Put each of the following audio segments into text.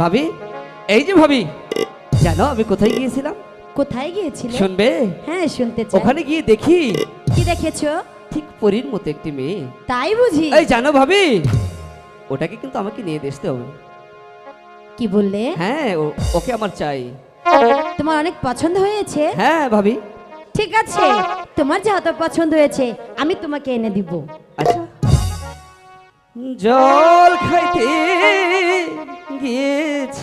ভাবি এই যে ভাবি জানো আমি কোথায় গিয়েছিলাম? কোথায় গিয়েছিলে? শুনবে? হ্যাঁ শুনতে চাই। ওখানে গিয়ে দেখি। কি দেখেছ? ঠিক পরীর মতো একটি মেয়ে। তাই বুঝি। এই জানো ভাবি ওটাকে কিন্তু আমাকে নিয়ে দেখতে হবে। কি বললে? হ্যাঁ ওকে আমার চাই। তোমার অনেক পছন্দ হয়েছে? হ্যাঁ ভাবি। ঠিক আছে তোমার যেহেতু পছন্দ হয়েছে আমি তোমাকে এনে দিব। আচ্ছা। জল খাইতে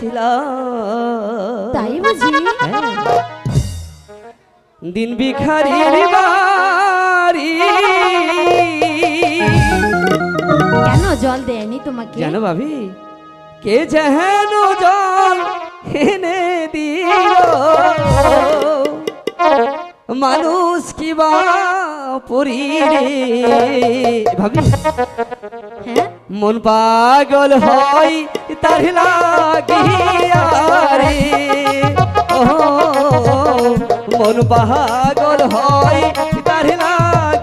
গিয়েছিলাম তাই বুঝি? হ্যাঁ। দিন ভিখারির বাড়ি। কেন জল দেয়নি তোমাকে? জানো ভাবি কে যেন জল এনে দিল? মানুষ কি বা ভাবি হ্যাঁ? মন পাগল হয় তার লাগিয়া মন পাগল হয় তার লাগিয়া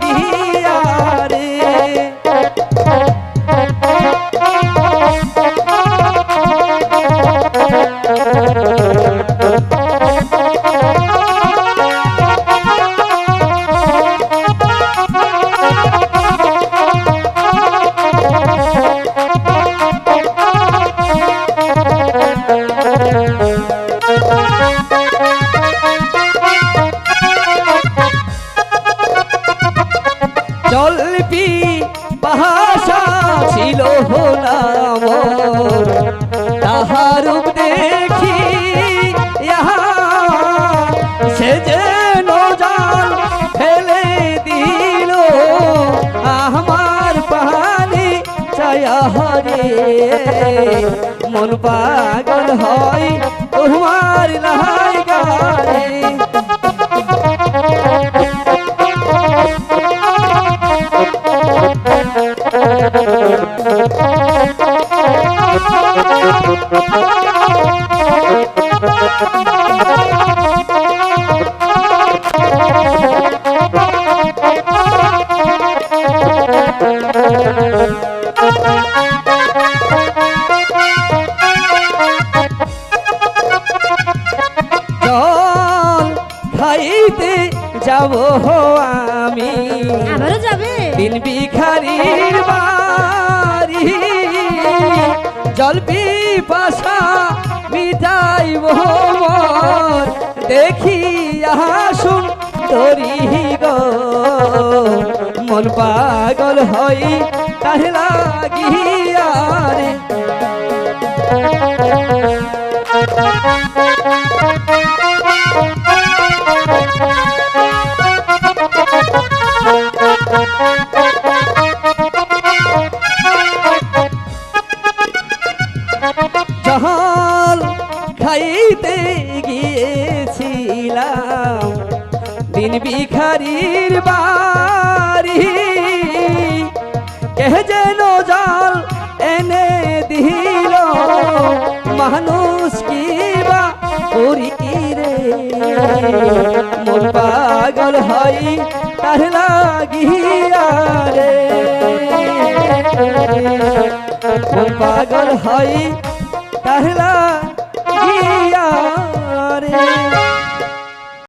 ছিল নাম দেখি সে জাল ফেলে দিল। আমার হরে মন পাগল হয় তোমার খাইতে যাব আমি। আবারও যাবে? দিন ভিখারির বাড়ি। জল পিপাসা মিটাইব। মোর দেখি আসুন তরি গো মন পাগল হই তার লাগিয়া জল খাইতে গিয়েছিলাম। দিন ভিখারির বাড়ি। কে যেন জল এনে দিল। মানুষ কি বা করি রে? মন পাগল হই তার লাগিয়া রে। পাগল হই তাহলা গিয়া রে।